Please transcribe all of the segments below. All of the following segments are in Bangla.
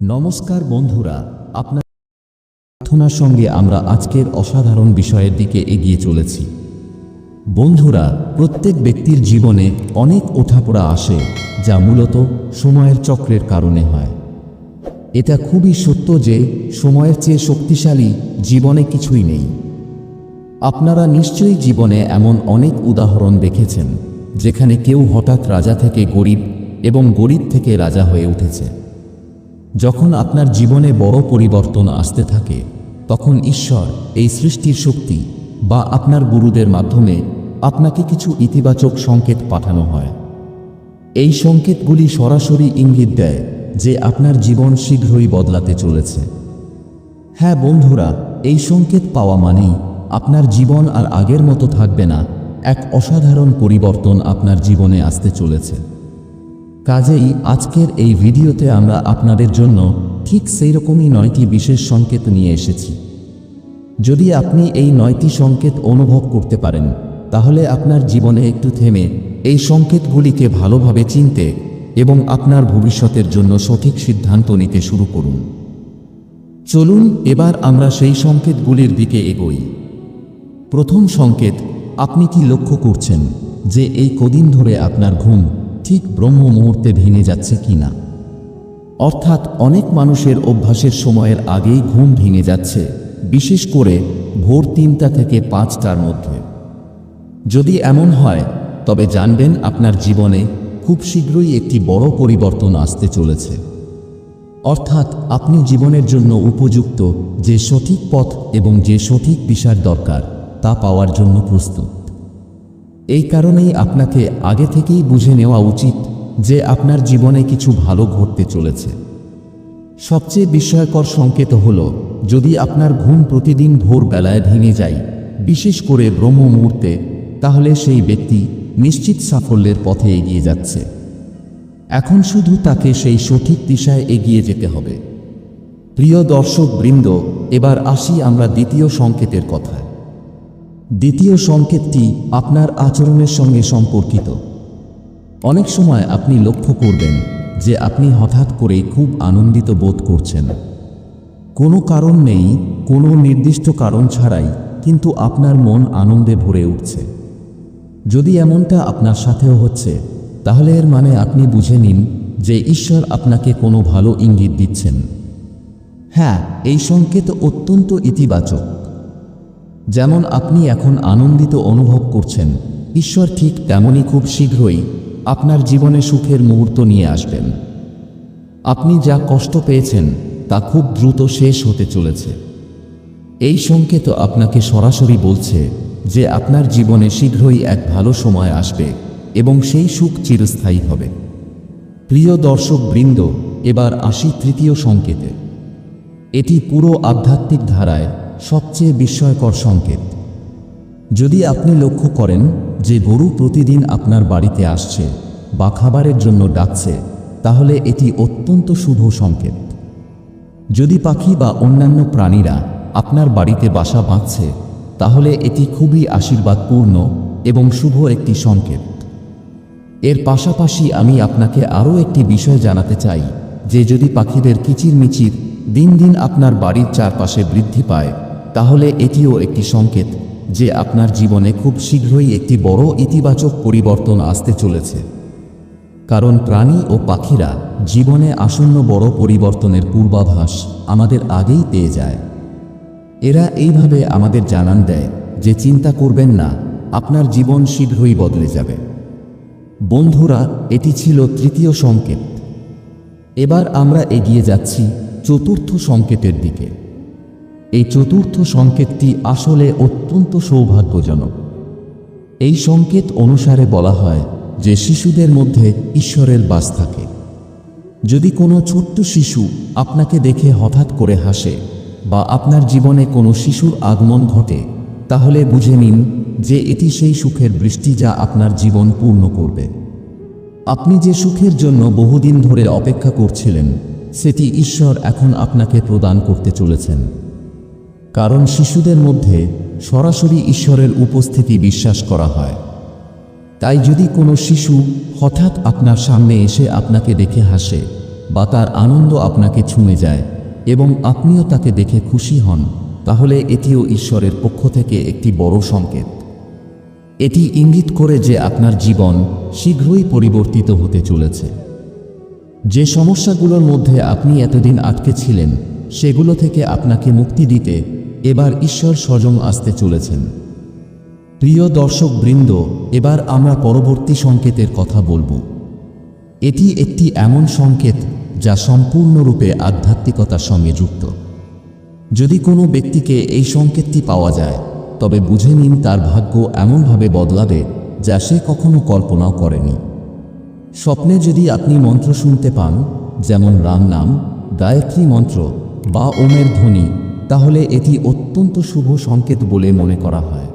নমস্কার বন্ধুরা, আপনার প্রার্থনার সঙ্গে আমরা আজকের অসাধারণ বিষয়ের দিকে এগিয়ে চলেছি। বন্ধুরা, প্রত্যেক ব্যক্তির জীবনে অনেক ওঠাপড়া আসে, যা মূলত সময়ের চক্রের কারণে হয়। এটা খুবই সত্য যে সময়ের চেয়ে শক্তিশালী জীবনে কিছুই নেই। আপনারা নিশ্চয়ই জীবনে এমন অনেক উদাহরণ দেখেছেন, যেখানে কেউ হঠাৎ রাজা থেকে গরিব এবং গরিব থেকে রাজা হয়ে উঠেছে। যখন আপনার জীবনে বড় পরিবর্তন আসতে থাকে, তখন ঈশ্বর এই সৃষ্টির শক্তি বা আপনার গুরুদের মাধ্যমে আপনাকে কিছু ইতিবাচক সংকেত পাঠানো হয়। এই সংকেতগুলি সরাসরি ইঙ্গিত দেয় যে আপনার জীবন শীঘ্রই বদলাতে চলেছে। হ্যাঁ বন্ধুরা, এই সংকেত পাওয়া মানেই আপনার জীবন আর আগের মতো থাকবে না, এক অসাধারণ পরিবর্তন আপনার জীবনে আসতে চলেছে। কাজেই আজকের এই ভিডিওতে আমরা আপনাদের জন্য ঠিক সেই রকমই নয়টি বিশেষ সংকেত নিয়ে এসেছি। যদি আপনি এই নয়টি সংকেত অনুভব করতে পারেন, তাহলে আপনার জীবনে একটু থেমে এই সংকেতগুলিকে ভালোভাবে চিনতে এবং আপনার ভবিষ্যতের জন্য সঠিক সিদ্ধান্ত নিতে শুরু করুন। চলুন এবার আমরা সেই সংকেতগুলির দিকে এগোই। প্রথম সংকেত, আপনি কি লক্ষ্য করছেন যে এই কদিন ধরে আপনার ঘুম ঠিক ব্রহ্ম মুহূর্তে ভেঙে যাচ্ছে কি না? অর্থাৎ অনেক মানুষের অভ্যাসের সময়ের আগেই ঘুম ভেঙে যাচ্ছে, বিশেষ করে ভোর তিনটা থেকে পাঁচটার মধ্যে। যদি এমন হয়, তবে জানবেন আপনার জীবনে খুব শীঘ্রই একটি বড় পরিবর্তন আসতে চলেছে। অর্থাৎ আপনি জীবনের জন্য উপযুক্ত যে সঠিক পথ এবং যে সঠিক বিষয়ের দরকার তা পাওয়ার জন্য প্রস্তুত। এই কারণেই আপনাকে আগে থেকেই বুঝে নেওয়া উচিত যে আপনার জীবনে কিছু ভালো ঘটতে চলেছে। সবচেয়ে বিস্ময়কর সংকেত হল, যদি আপনার ঘুম প্রতিদিন ভোরবেলায় ভেঙে যায়, বিশেষ করে ব্রহ্ম মুহূর্তে, তাহলে সেই ব্যক্তি নিশ্চিত সাফল্যের পথে এগিয়ে যাচ্ছে। এখন শুধু তাকে সেই সঠিক দিশায় এগিয়ে যেতে হবে। প্রিয় দর্শক বৃন্দ এবার আসি আমরা দ্বিতীয় সংকেতের কথায়। দ্বিতীয় সংকেতটি আপনার আচরণের সঙ্গে সম্পর্কিত। অনেক সময় আপনি লক্ষ্য করবেন যে আপনি হঠাৎ করে খুব আনন্দিত বোধ করছেন। কোনো কারণ নেই, কোনো নির্দিষ্ট কারণ ছাড়াই কিন্তু আপনার মন আনন্দে ভরে উঠছে। যদি এমনটা আপনার সাথেও হচ্ছে, তাহলে এর মানে আপনি বুঝে নিন যে ঈশ্বর আপনাকে কোনো ভালো ইঙ্গিত দিচ্ছেন। হ্যাঁ এই সংকেত অত্যন্ত ইতিবাচক। যেমন আপনি এখন আনন্দিত অনুভব করছেন, ঈশ্বর ঠিক তেমনই খুব শীঘ্রই আপনার জীবনে সুখের মুহূর্ত নিয়ে আসবেন। আপনি যা কষ্ট পেয়েছেন, তা খুব দ্রুত শেষ হতে চলেছে। এই সংকেত আপনাকে সরাসরি বলছে যে আপনার জীবনে শীঘ্রই এক ভালো সময় আসবে এবং সেই সুখ চিরস্থায়ী হবে। প্রিয় দর্শক বৃন্দ, এবার আসি তৃতীয় সংকেতে। এটি পুরো আধ্যাত্মিক ধারায় সবচেয়ে বিস্ময়কর সংকেত। যদি আপনি লক্ষ্য করেন যে গরু প্রতিদিন আপনার বাড়িতে আসছে বা খাবারের জন্য ডাকছে, তাহলে এটি অত্যন্ত শুভ সংকেত। যদি পাখি বা অন্যান্য প্রাণীরা আপনার বাড়িতে বাসা বাঁধছে, তাহলে এটি খুবই আশীর্বাদপূর্ণ এবং শুভ একটি সংকেত। এর পাশাপাশি আমি আপনাকে আরও একটি বিষয় জানাতে চাই, যে যদি পাখিদের কিচিরমিচির দিন দিন আপনার বাড়ির চারপাশে বৃদ্ধি পায় তাহলে এটিও একটি সংকেত যে আপনার জীবনে খুব শীঘ্রই একটি বড় ইতিবাচক পরিবর্তন আসতে চলেছে। কারণ প্রাণী ও পাখিরা জীবনে আসন্ন বড় পরিবর্তনের পূর্বাভাস আমাদের আগেই পেয়ে যায়। এরা এইভাবে আমাদের জানান দেয় যে চিন্তা করবেন না, আপনার জীবন শীঘ্রই বদলে যাবে। বন্ধুরা, এটি ছিল তৃতীয় সংকেত। এবার আমরা এগিয়ে যাচ্ছি চতুর্থ সংকেতের দিকে। এই চতুর্থ সংকেতটি আসলে অত্যন্ত সৌভাগ্যজনক। এই সংকেত অনুসারে বলা হয় যে শিশুদের মধ্যে ঈশ্বরের বাস থাকে। যদি কোনো ছোট্ট শিশু আপনাকে দেখে হঠাৎ করে হাসে বা আপনার জীবনে কোনো শিশুর আগমন ঘটে, তাহলে বুঝে নিন যে এটি সেই সুখের বৃষ্টি যা আপনার জীবন পূর্ণ করবে। আপনি যে সুখের জন্য বহুদিন ধরে অপেক্ষা করছিলেন, সেটি ঈশ্বর এখন আপনাকে প্রদান করতে চলেছেন। কারণ শিশুদের মধ্যে সরাসরি ঈশ্বরের উপস্থিতি বিশ্বাস করা হয়। তাই যদি কোনো শিশু হঠাৎ আপনার সামনে এসে আপনাকে দেখে হাসে বা তার আনন্দ আপনাকে ছুঁয়ে যায় এবং আপনিও তাকে দেখে খুশি হন, তাহলে এটিও ঈশ্বরের পক্ষ থেকে একটি বড় সংকেত। এটি ইঙ্গিত করে যে আপনার জীবন শীঘ্রই পরিবর্তিত হতে চলেছে। যে সমস্যাগুলোর মধ্যে আপনি এতদিন আটকে ছিলেন সেগুলো থেকে আপনাকে মুক্তি দিতে এবার ঈশ্বর স্বজন আসতে চলেছেন। প্রিয় দর্শক বৃন্দ এবার আমরা পরবর্তী সংকেতের কথা বলব। এটি একটি এমন সংকেত যা সম্পূর্ণরূপে আধ্যাত্মিকতার সঙ্গে যুক্ত। যদি কোনো ব্যক্তিকে এই সংকেতটি পাওয়া যায়, তবে বুঝে নিন তার ভাগ্য এমনভাবে বদলাবে যা সে কখনো কল্পনাও করেনি। স্বপ্নে যদি আপনি মন্ত্র শুনতে পান, যেমন রাম নাম, গায়ত্রী মন্ত্র বা ওমের ধ্বনি, তাহলে এটি অত্যন্ত শুভ সংকেত বলে মনে করা হয়।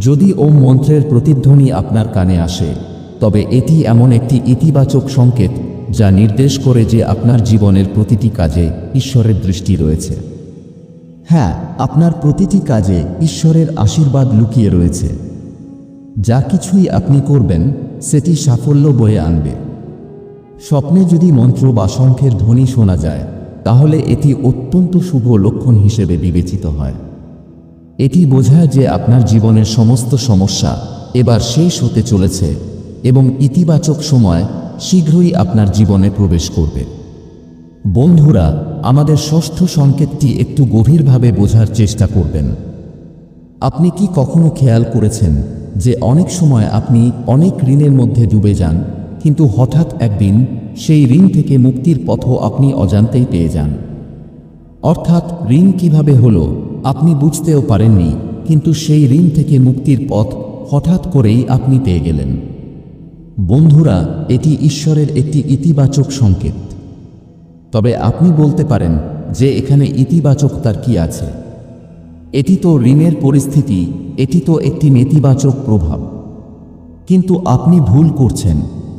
যদি ওম মন্ত্রের প্রতিধ্বনি আপনার কানে আসে, তবে এটি এমন একটি ইতিবাচক সংকেত যা নির্দেশ করে যে আপনার জীবনের প্রতিটি কাজে ঈশ্বরের দৃষ্টি রয়েছে। হ্যাঁ আপনার প্রতিটি কাজে ঈশ্বরের আশীর্বাদ লুকিয়ে রয়েছে। যা কিছুই আপনি করবেন, সেটি সাফল্য বয়ে আনবে। স্বপ্নে যদি মন্ত্র বা শঙ্খের ধ্বনি শোনা যায় তাহলে এটি অত্যন্ত শুভ লক্ষণ হিসেবে বিবেচিত হয়। এটি বোঝায় যে আপনার জীবনের সমস্ত সমস্যা এবার শেষ হতে চলেছে এবং ইতিবাচক সময় শীঘ্রই আপনার জীবনে প্রবেশ করবে। বন্ধুরা, আমাদের ষষ্ঠ সংকেতটি একটু গভীরভাবে বোঝার চেষ্টা করবেন। আপনি কি কখনো খেয়াল করেছেন যে অনেক সময় আপনি অনেক ঋণের মধ্যে ডুবে যান? কিন্তু হঠাৎ একদিন সেই ঋণ থেকে মুক্তির পথও আপনি অজান্তেই পেয়ে যান। অর্থাৎ ঋণ কীভাবে হলো আপনি বুঝতেও পারেননি, কিন্তু সেই ঋণ থেকে মুক্তির পথ হঠাৎ করেই আপনি পেয়ে গেলেন। বন্ধুরা, এটি ঈশ্বরের একটি ইতিবাচক সংকেত। তবে আপনি বলতে পারেন যে এখানে ইতিবাচকতার কি আছে? এটি তো ঋণের পরিস্থিতি, এটি তো একটি নেতিবাচক প্রভাব। কিন্তু আপনি ভুল করছেন।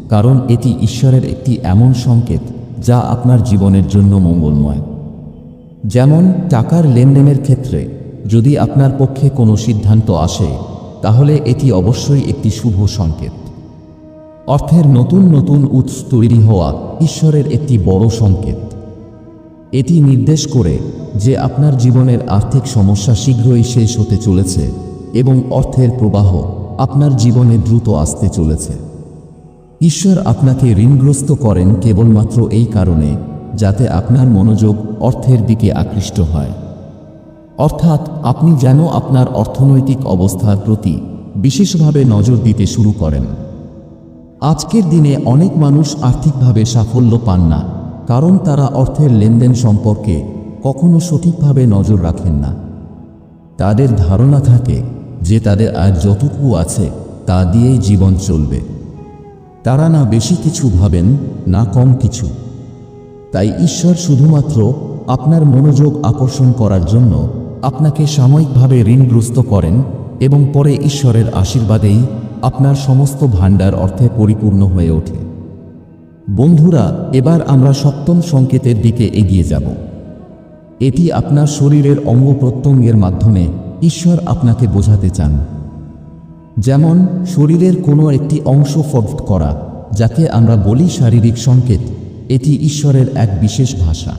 কারণ এটি ঈশ্বরের একটি এমন সংকেত যা আপনার জীবনের জন্য মঙ্গলময়। যেমন টাকার লেনদেনের ক্ষেত্রে যদি আপনার পক্ষে কোনো সিদ্ধান্ত আসে, তাহলে এটি অবশ্যই একটি শুভ সংকেত। অর্থের নতুন নতুন উৎস তৈরি হওয়া ঈশ্বরের একটি বড় সংকেত। এটি নির্দেশ করে যে আপনার জীবনের আর্থিক সমস্যা শীঘ্রই শেষ হতে চলেছে এবং অর্থের প্রবাহ আপনার জীবনে দ্রুত আসতে চলেছে। ঈশ্বর আপনাকে ঋণগ্রস্ত করেন কেবলমাত্র এই কারণে, যাতে আপনার মনোযোগ অর্থের দিকে আকৃষ্ট হয়। অর্থাৎ আপনি যেন আপনার অর্থনৈতিক অবস্থার প্রতি বিশেষভাবে নজর দিতে শুরু করেন। আজকের দিনে অনেক মানুষ আর্থিকভাবে সাফল্য পান না, কারণ তারা অর্থের লেনদেন সম্পর্কে কখনো সঠিকভাবে নজর রাখেন না। তাদের ধারণা থাকে যে তাদের আর যতটুকু আছে তা দিয়েই জীবন চলবে। তারা না বেশি কিছু ভাবেন, না কম কিছু। তাই ঈশ্বর শুধুমাত্র আপনার মনোযোগ আকর্ষণ করার জন্য আপনাকে সাময়িকভাবে ঋণগ্রস্ত করেন এবং পরে ঈশ্বরের আশীর্বাদেই আপনার সমস্ত ভাণ্ডার অর্থে পরিপূর্ণ হয়ে ওঠে। বন্ধুরা, এবার আমরা সপ্তম সংকেতের দিকে এগিয়ে যাব। এটি আপনার শরীরের অঙ্গ প্রত্যঙ্গের মাধ্যমে ঈশ্বর আপনাকে বোঝাতে চান। যেমন শরীরের কোনো একটি অংশ ফট করা, যাকে আমরা বলি শারীরিক সংকেত, এটি ঈশ্বরের এক বিশেষ ভাষা।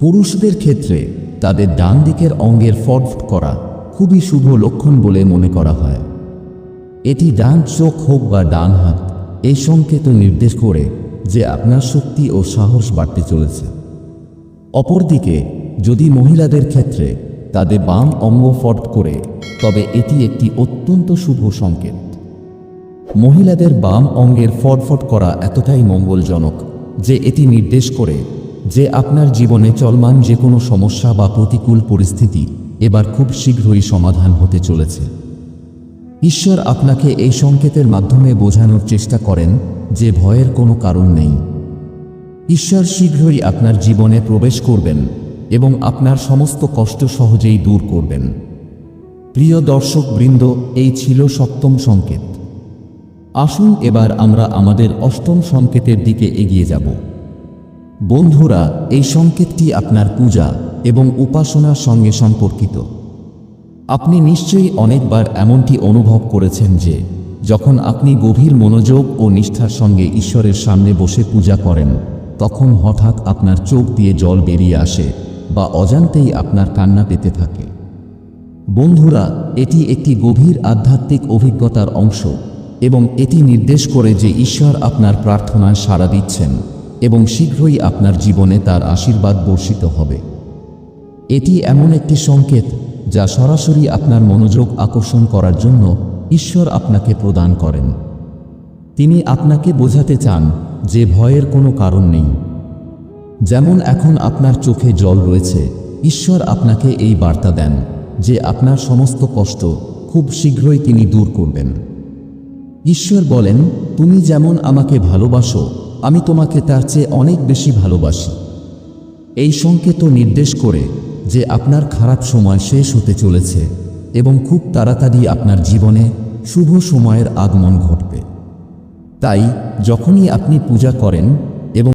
পুরুষদের ক্ষেত্রে তাদের ডান দিকের অঙ্গের ফটফট করা খুবই শুভ লক্ষণ বলে মনে করা হয়। এটি ডান চোখ হোক বা ডান হাত, এই সংকেত নির্দেশ করে যে আপনার শক্তি ও সাহস বাড়তে চলেছে। অপরদিকে, যদি মহিলাদের ক্ষেত্রে তাদের বাম অঙ্গ ফট করে, তবে এটি একটি অত্যন্ত শুভ সংকেত। মহিলাদের বাম অঙ্গের ফটফট করা এতটাই মঙ্গলজনক যে এটি নির্দেশ করে যে আপনার জীবনে চলমান যে কোনো সমস্যা বা প্রতিকূল পরিস্থিতি এবার খুব শীঘ্রই সমাধান হতে চলেছে। ঈশ্বর আপনাকে এই সংকেতের মাধ্যমে বোঝানোর চেষ্টা করেন যে ভয়ের কোনো কারণ নেই। ঈশ্বর শীঘ্রই আপনার জীবনে প্রবেশ করবেন এবং আপনার সমস্ত কষ্ট সহজেই দূর করবেন। প্রিয় দর্শক বৃন্দ এই ছিল সপ্তম সংকেত। আসুন এবার আমরা আমাদের অষ্টম সংকেতের দিকে এগিয়ে যাব। বন্ধুরা, এই সংকেতটি আপনার পূজা এবং উপাসনার সঙ্গে সম্পর্কিত। আপনি নিশ্চয়ই অনেকবার এমনটি অনুভব করেছেন যে, যখন আপনি গভীর মনোযোগ ও নিষ্ঠার সঙ্গে ঈশ্বরের সামনে বসে পূজা করেন, তখন হঠাৎ আপনার চোখ দিয়ে জল বেরিয়ে আসে। বা অজান্তেই আপনার কান্না পেতে থাকে। বন্ধুরা, এটি একটি গভীর আধ্যাত্মিক অভিজ্ঞতার অংশ এবং এটি নির্দেশ করে যে ঈশ্বর আপনার প্রার্থনায় সাড়া দিচ্ছেন এবং শীঘ্রই আপনার জীবনে তার আশীর্বাদ বর্ষিত হবে। এটি এমন একটি সংকেত যা সরাসরি আপনার মনোযোগ আকর্ষণ করার জন্য ঈশ্বর আপনাকে প্রদান করেন। তিনি আপনাকে বোঝাতে চান যে ভয়ের কোনো কারণ নেই। যেমন এখন আপনার চোখে জল রয়েছে, ঈশ্বর আপনাকে এই বার্তা দেন যে আপনার সমস্ত কষ্ট খুব শীঘ্রই তিনি দূর করবেন। ঈশ্বর বলেন, তুমি যেমন আমাকে ভালোবাসো, আমি তোমাকে তার চেয়ে অনেক বেশি ভালোবাসি। এই সংকেত নির্দেশ করে যে আপনার খারাপ সময় শেষ হতে চলেছে এবং খুব তাড়াতাড়ি আপনার জীবনে শুভ সময়ের আগমন ঘটবে। তাই, যখনই আপনি পূজা করেন